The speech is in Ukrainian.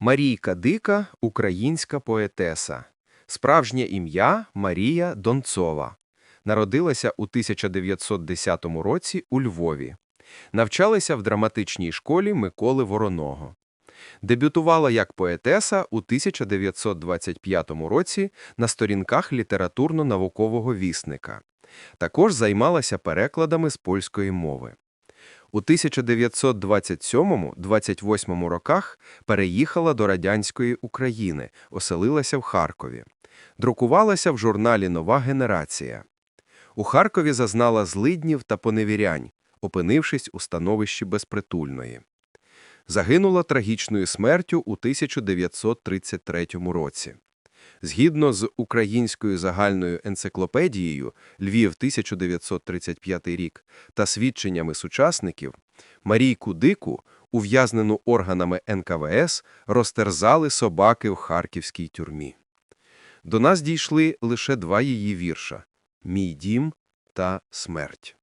Марійка Дика – українська поетеса. Справжнє ім'я – Марія Донцова. Народилася у 1910 році у Львові. Навчалася в драматичній школі Миколи Вороного. Дебютувала як поетеса у 1925 році на сторінках літературно-наукового вісника. Також займалася перекладами з польської мови. У 1927-28 роках переїхала до радянської України, оселилася в Харкові. Друкувалася в журналі «Нова генерація». У Харкові зазнала злиднів та поневірянь, опинившись у становищі безпритульної. Загинула трагічною смертю у 1933 році. Згідно з Українською загальною енциклопедією «Львів 1935 рік» та свідченнями сучасників, Марійку Дику, ув'язнену органами НКВС, розтерзали собаки в харківській тюрмі. До нас дійшли лише два її вірша «Мій дім» та «Смерть».